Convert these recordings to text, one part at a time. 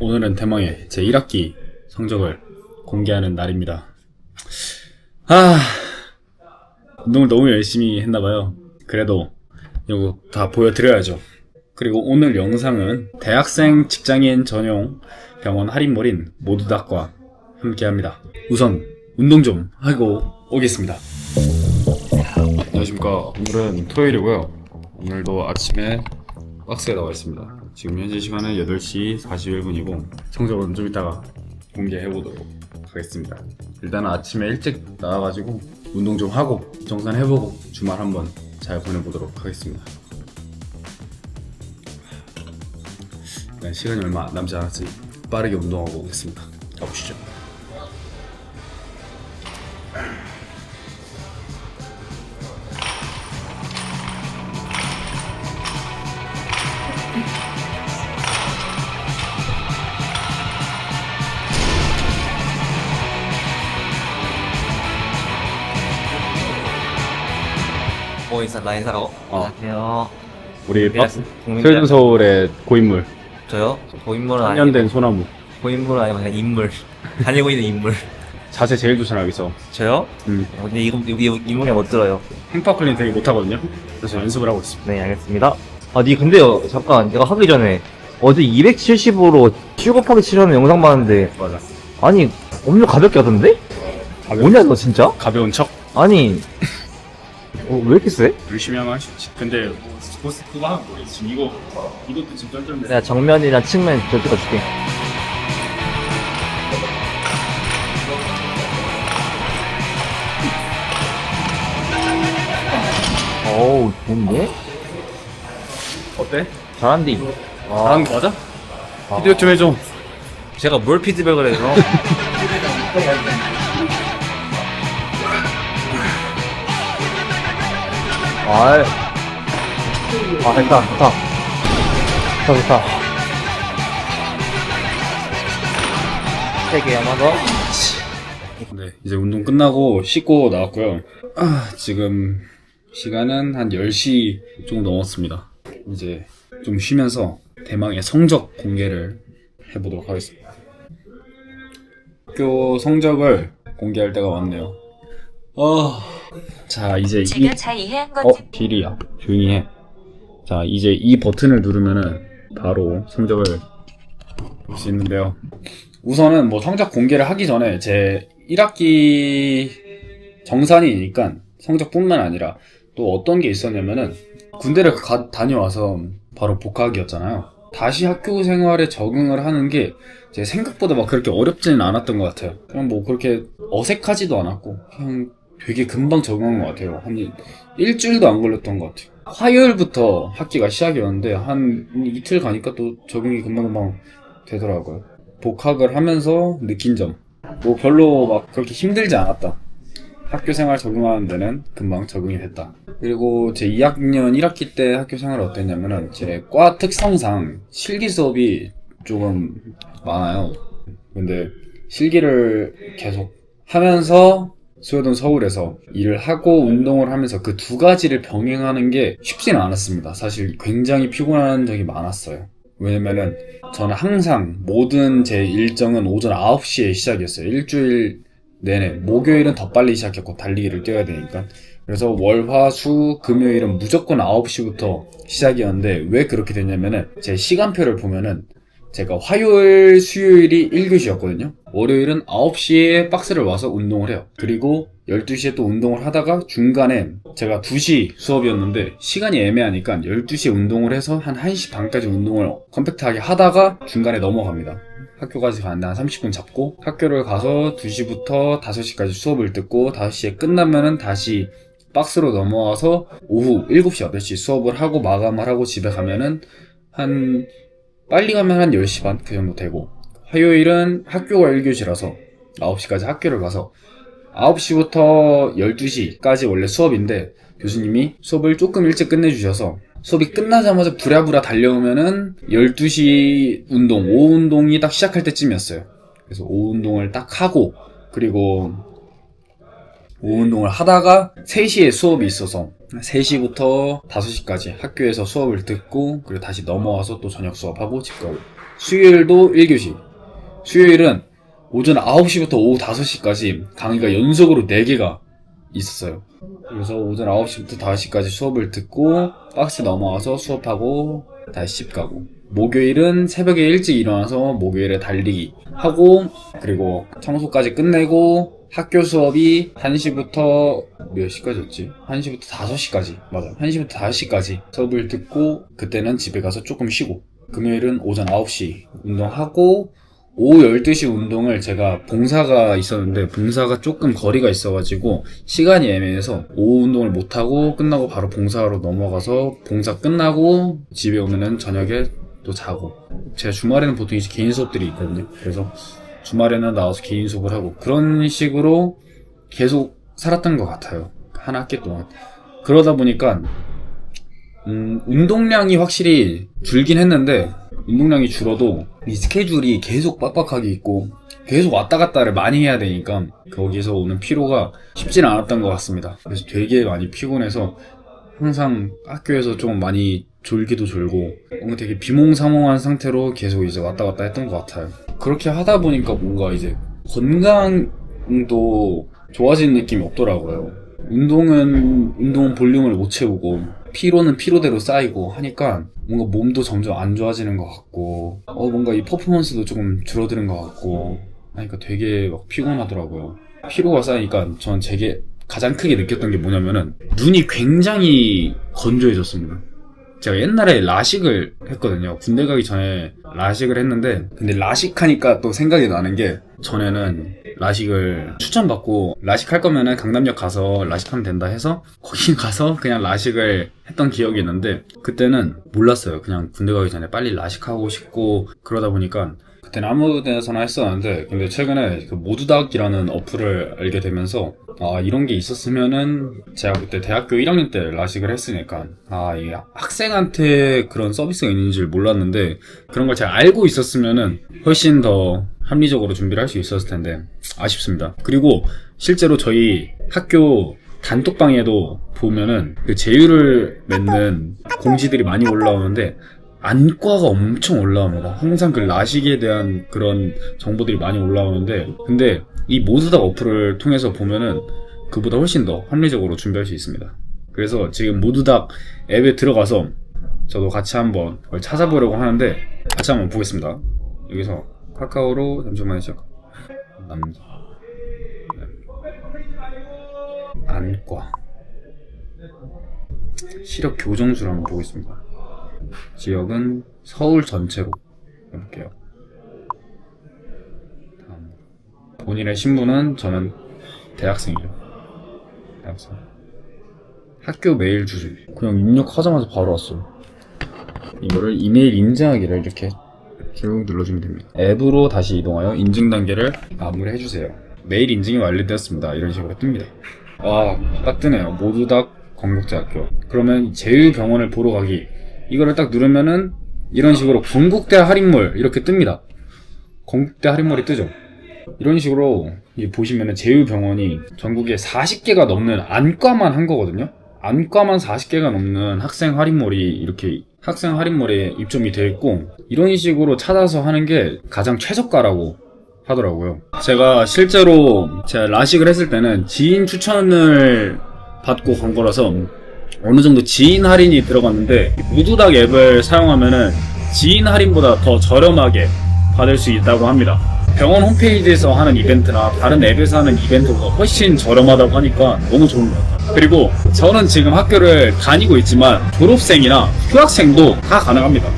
오늘은 대망의 제 1학기 성적을 공개하는 날입니다. 아, 운동을 너무 열심히 했나봐요. 그래도 이거 다 보여드려야죠. 그리고 오늘 영상은 대학생 직장인 전용 병원 할인몰인 모두닥과 함께 합니다. 우선 운동 좀 하고 오겠습니다. 안녕하십니까. 오늘은 토요일이고요. 오늘도 아침에 박스에 나와 있습니다. 지금 현재 시간은 8시 41분이고 성적은 좀 이따가 공개해 보도록 하겠습니다. 일단 은 아침에 일찍 나와가지고 운동 좀 하고 정산 해보고 주말 한번 잘 보내보도록 하겠습니다. 일단 시간이 얼마 남지 않았으니 빠르게 운동하고 오겠습니다. 가보시죠. 뭐 인사 나 인사라고? 어. 안녕하세요. 우리 네, 국민대- 세준 서울의 고인물, 저요? 저 고인물은 아니 3년 된 소나무. 고인물은 아니고 그냥 인물. 다니고 있는 인물. 자세 제일 좋잖아 여기서. 저요? 음. 근데 이거 이 인물이 못 들어요. 행파클린 되게 못하거든요. 그래서 연습을 하고 있습니다. 네 알겠습니다. 아, 니 근데요 잠깐 내가 하기 전에 어제 270으로 7 곱하기 7 하는 영상 봤는데 맞아. 아니 엄청 가볍게 하던데? 뭐냐 너 진짜? 가벼운 척 아니 어, 왜 이렇게 세? 열심히 하면 할 수 있지. 근데 보스 그거 하면 뭐래? 지금 이거 이것도 지금 쩔쩔매. 내가 정면이랑 측면 저 찍어줄게. 어우 좋은데? 어때? 잘한디. 아, 잘하는 거 맞아? 피드백 좀 해줘. 제가 뭘 피드백을 해서? 아이. 아, 됐다, 좋다. 좋다, 좋다. 세개 하나 더. 네, 이제 운동 끝나고 씻고 나왔고요. 아, 지금 시간은 한 10시 좀 넘었습니다. 이제 좀 쉬면서 대망의 성적 공개를 해보도록 하겠습니다. 학교 성적을 공개할 때가 왔네요. 어, 자, 이제 이, 제가 잘 이해한 어, 건지 비리야. 조용히 해. 자, 이제 이 버튼을 누르면은 바로 성적을 볼 수 있는데요. 우선은 뭐 성적 공개를 하기 전에 제 1학기 정산이니까 성적뿐만 아니라 또 어떤 게 있었냐면은 군대를 가- 다녀와서 바로 복학이었잖아요. 다시 학교 생활에 적응을 하는 게 제 생각보다 막 그렇게 어렵지는 않았던 것 같아요. 그냥 뭐 그렇게 어색하지도 않았고 그냥 되게 금방 적응한 것 같아요. 한 일- 일주일도 안 걸렸던 것 같아요. 화요일부터 학기가 시작이었는데 한 이틀 가니까 또 적응이 금방금방 되더라고요. 복학을 하면서 느낀 점. 뭐 별로 막 그렇게 힘들지 않았다. 학교 생활 적응하는 데는 금방 적응이 됐다. 그리고 제 2학년 1학기 때 학교 생활이 어땠냐면은 제 과 특성상 실기 수업이 조금 많아요. 근데 실기를 계속 하면서 스웨덴 서울에서 일을 하고 운동을 하면서 그 두 가지를 병행하는 게 쉽지는 않았습니다. 사실 굉장히 피곤한 적이 많았어요. 왜냐면은 저는 항상 모든 제 일정은 오전 9시에 시작이었어요. 일주일 내내. 목요일은 더 빨리 시작했고 달리기를 뛰어야 되니까. 그래서 월, 화, 수, 금요일은 무조건 9시부터 시작이었는데 왜 그렇게 됐냐면은 제 시간표를 보면은 제가 화요일, 수요일이 1교시였거든요. 월요일은 9시에 박스를 와서 운동을 해요. 그리고 12시에 또 운동을 하다가 중간에 제가 2시 수업이었는데 시간이 애매하니까 12시에 운동을 해서 한 1시 반까지 운동을 컴팩트하게 하다가 중간에 넘어갑니다. 학교까지 가는데 한 30분 잡고 학교를 가서 2시부터 5시까지 수업을 듣고 5시에 끝나면은 다시 박스로 넘어와서 오후 7시, 8시 수업을 하고 마감을 하고 집에 가면은 한 빨리 가면 한 10시 반 그 정도 되고 화요일은 학교가 1교시라서 9시까지 학교를 가서 9시부터 12시까지 원래 수업인데 교수님이 수업을 조금 일찍 끝내주셔서 수업이 끝나자마자 부랴부랴 달려오면은 12시 운동, 오후 운동이 딱 시작할 때쯤이었어요. 그래서 오후 운동을 딱 하고 그리고 오후 운동을 하다가 3시에 수업이 있어서 3시부터 5시까지 학교에서 수업을 듣고 그리고 다시 넘어와서 또 저녁 수업하고 집 가고 수요일도 1교시. 수요일은 오전 9시부터 오후 5시까지 강의가 연속으로 4개가 있었어요. 그래서 오전 9시부터 5시까지 수업을 듣고 박스 넘어와서 수업하고 다시 집 가고 목요일은 새벽에 일찍 일어나서 목요일에 달리기 하고 그리고 청소까지 끝내고 학교 수업이 1시부터 몇 시까지였지? 1시부터 5시까지. 맞아. 1시부터 5시까지 수업을 듣고 그때는 집에 가서 조금 쉬고 금요일은 오전 9시 운동하고 오후 12시 운동을 제가 봉사가 있었는데 봉사가 조금 거리가 있어가지고 시간이 애매해서 오후 운동을 못하고 끝나고 바로 봉사로 넘어가서 봉사 끝나고 집에 오면은 저녁에 또 자고. 제가 주말에는 보통 이제 개인 수업들이 있거든요. 그래서 주말에는 나와서 개인 수업을 하고 그런 식으로 계속 살았던 것 같아요 한 학기 동안 그러다 보니까 음, 운동량이 확실히 줄긴 했는데 운동량이 줄어도 이 스케줄이 계속 빡빡하게 있고 계속 왔다 갔다를 많이 해야 되니까 거기서 오는 피로가 쉽지는 않았던 것 같습니다. 그래서 되게 많이 피곤해서 항상 학교에서 좀 많이 졸기도 졸고 뭔가 되게 비몽사몽한 상태로 계속 이제 왔다 갔다 했던 것 같아요. 그렇게 하다 보니까 뭔가 이제 건강도 좋아지는 느낌이 없더라고요. 운동은 운동 볼륨을 못 채우고 피로는 피로대로 쌓이고 하니까 뭔가 몸도 점점 안 좋아지는 것 같고 어 뭔가 이 퍼포먼스도 조금 줄어드는 것 같고 하니까 되게 막 피곤하더라고요. 피로가 쌓이니까 전 제게 가장 크게 느꼈던 게 뭐냐면은 눈이 굉장히 건조해졌습니다. 제가 옛날에 라식을 했거든요. 군대 가기 전에 라식을 했는데, 근데 라식하니까 또 생각이 나는 게, 전에는 라식을 추천받고, 라식 할 거면은 강남역 가서 라식하면 된다 해서, 거기 가서 그냥 라식을 했던 기억이 있는데, 그때는 몰랐어요. 그냥 군대 가기 전에 빨리 라식하고 싶고, 그러다 보니까, 그때는 아무 데서나 했었는데, 근데 최근에 그 모두닥이라는 어플을 알게 되면서, 아, 이런 게 있었으면은, 제가 그때 대학교 1학년 때 라식을 했으니까, 아, 이 학생한테 그런 서비스가 있는 줄 몰랐는데, 그런 걸 제가 알고 있었으면은, 훨씬 더 합리적으로 준비를 할 수 있었을 텐데, 아쉽습니다. 그리고, 실제로 저희 학교 단톡방에도 보면은, 그 제휴를 맺는 공지들이 많이 올라오는데, 안과가 엄청 올라옵니다. 항상 그 라식에 대한 그런 정보들이 많이 올라오는데, 근데 이 모두닥 어플을 통해서 보면은 그보다 훨씬 더 합리적으로 준비할 수 있습니다. 그래서 지금 모두닥 앱에 들어가서 저도 같이 한번 그걸 찾아보려고 하는데 같이 한번 보겠습니다. 여기서 카카오로 잠시만요. 시작. 남자. 네. 안과. 시력 교정술 한번 보겠습니다. 지역은 서울 전체로 해볼게요. 다음. 본인의 신분은 저는 대학생이죠. 대학생. 학교 메일 주소. 그냥 입력하자마자 바로 왔어요. 이거를 이메일 인증하기를 이렇게 쭉 눌러주면 됩니다. 앱으로 다시 이동하여 인증 단계를 마무리해주세요. 메일 인증이 완료되었습니다. 이런 식으로 뜹니다. 와, 딱 뜨네요. 모두 다 건국대학교. 그러면 제휴병원을 보러 가기. 이거를 딱 누르면은 이런 식으로 건국대 할인몰 이렇게 뜹니다. 건국대 할인몰이 뜨죠. 이런 식으로 이 보시면은 제휴병원이 전국에 40개가 넘는 안과만 한 거거든요. 안과만 40개가 넘는 학생 할인몰이 이렇게 학생 할인몰에 입점이 되어 있고 이런 식으로 찾아서 하는 게 가장 최저가라고 하더라고요. 제가 실제로 제가 라식을 했을 때는 지인 추천을 받고 간 거라서 어느 정도 지인 할인이 들어갔는데 무두닥 앱을 사용하면은 지인 할인보다 더 저렴하게 받을 수 있다고 합니다. 병원 홈페이지에서 하는 이벤트나 다른 앱에서 하는 이벤트보다 훨씬 저렴하다고 하니까 너무 좋은 것 같아요. 그리고 저는 지금 학교를 다니고 있지만 졸업생이나 휴학생도 다 가능합니다.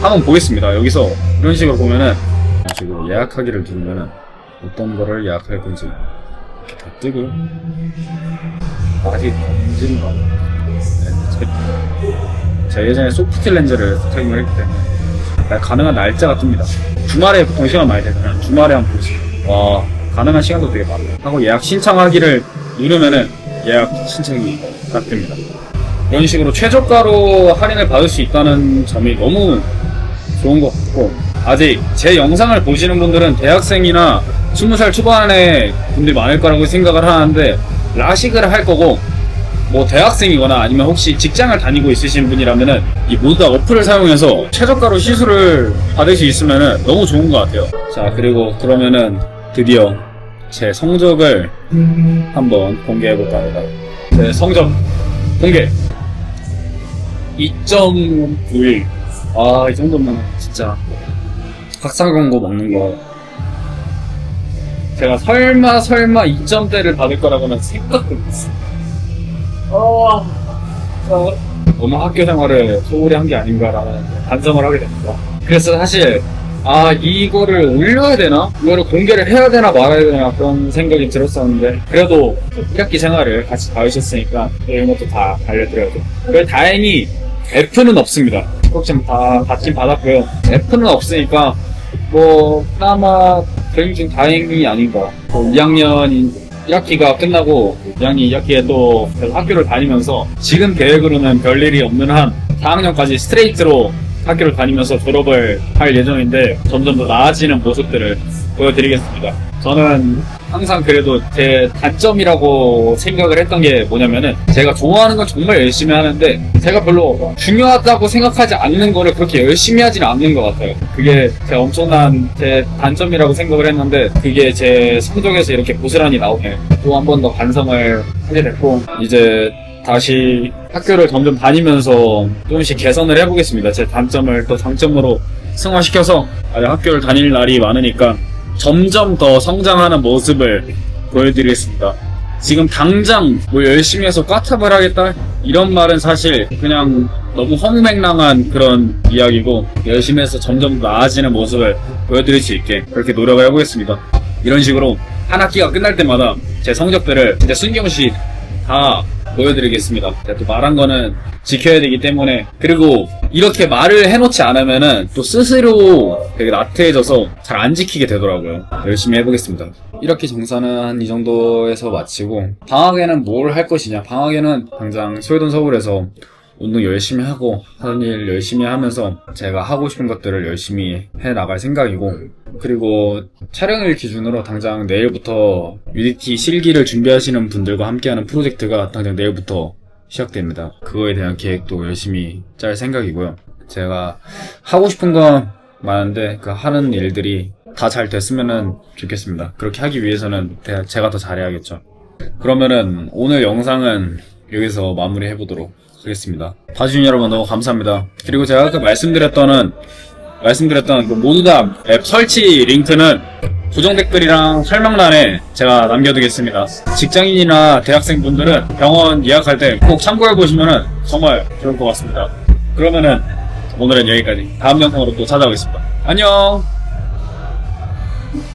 한번 보겠습니다. 여기서 이런 식으로 보면은 지금 예약하기를 누르면은 어떤 거를 예약할 건지 이렇게 다 뜨고 아직 검증 거. 제가 예전에 소프트 렌즈를 사용을 했기 때문에 날 가능한 날짜가 뜹니다. 주말에 보통 시간 많이 되잖아요. 주말에 한번 보세요. 와 가능한 시간도 되게 많아요. 하고 예약 신청하기를 누르면은 예약 신청이 딱 됩니다. 이런 식으로 최저가로 할인을 받을 수 있다는 점이 너무 좋은 것 같고 아직 제 영상을 보시는 분들은 대학생이나 20살 초반의 분들이 많을 거라고 생각을 하는데 라식을 할 거고 뭐 대학생이거나 아니면 혹시 직장을 다니고 있으신 분이라면은 이 모두 다 어플을 사용해서 최저가로 시술을 받을 수 있으면은 너무 좋은 것 같아요. 자 그리고 그러면은 드디어 제 성적을 한번 공개해 볼까 합니다. 제 성적 공개 2.91. 아 이 정도면 진짜 학사 광고 먹는 거. 제가 설마 설마 2점대를 받을 거라고는 생각도 못했어요. 어, 어, 너무 학교 생활을 소홀히 한 게 아닌가라는 반성을 하게 됩니다. 그래서 사실 아 이거를 올려야 되나? 이거를 공개를 해야 되나 말아야 되나 그런 생각이 들었었는데 그래도 1학기 생활을 같이 봐주셨으니까 이런 것도 다 알려드려야죠. 그래 다행히 F는 없습니다. 꼭좀 다 받긴 받았고요. F는 없으니까 뭐 그나마 그림 중 다행이 아닌가. 뭐 2학년 1학기가 끝나고 2학년 2학기에 또 계속 학교를 다니면서 지금 계획으로는 별일이 없는 한 4학년까지 스트레이트로 학교를 다니면서 졸업을 할 예정인데 점점 더 나아지는 모습들을 보여드리겠습니다. 저는 항상 그래도 제 단점이라고 생각을 했던 게 뭐냐면은 제가 좋아하는 건 정말 열심히 하는데 제가 별로 중요하다고 생각하지 않는 거를 그렇게 열심히 하지는 않는 것 같아요. 그게 제 엄청난 제 단점이라고 생각을 했는데 그게 제 성적에서 이렇게 고스란히 나오네. 또 한 번 더 반성을 하게 됐고 이제 다시 학교를 점점 다니면서 조금씩 개선을 해보겠습니다. 제 단점을 또 장점으로 승화시켜서 아직 학교를 다닐 날이 많으니까 점점 더 성장하는 모습을 보여드리겠습니다. 지금 당장 뭐 열심히 해서 꽈탑을 하겠다 이런 말은 사실 그냥 너무 허무맹랑한 그런 이야기고 열심히 해서 점점 나아지는 모습을 보여드릴 수 있게 그렇게 노력을 해보겠습니다. 이런 식으로 한 학기가 끝날 때마다 제 성적들을 진짜 숨김없이 다 보여드리겠습니다. 제가 또 말한 거는 지켜야 되기 때문에 그리고 이렇게 말을 해놓지 않으면은 또 스스로 되게 나태해져서 잘 안 지키게 되더라고요. 열심히 해보겠습니다. 이렇게 정산은 한이 정도에서 마치고 방학에는 뭘 할 것이냐? 방학에는 당장 소요돈 서울에서 운동 열심히 하고 하는 일 열심히 하면서 제가 하고 싶은 것들을 열심히 해 나갈 생각이고 그리고 촬영일 기준으로 당장 내일부터 UDT 실기를 준비하시는 분들과 함께하는 프로젝트가 당장 내일부터 시작됩니다. 그거에 대한 계획도 열심히 짤 생각이고요. 제가 하고 싶은 건 많은데 그 하는 일들이 다 잘 됐으면 좋겠습니다. 그렇게 하기 위해서는 대- 제가 더 잘해야겠죠. 그러면은 오늘 영상은 여기서 마무리해 보도록 하겠습니다. 봐주신 여러분 너무 감사합니다. 그리고 제가 아까 말씀드렸던 말씀드렸던 그 모두 다 앱 설치 링크는 고정 댓글이랑 설명란에 제가 남겨두겠습니다. 직장인이나 대학생분들은 병원 예약할 때 꼭 참고해 보시면은 정말 좋을 것 같습니다. 그러면은 오늘은 여기까지. 다음 영상으로 또 찾아오겠습니다. 안녕!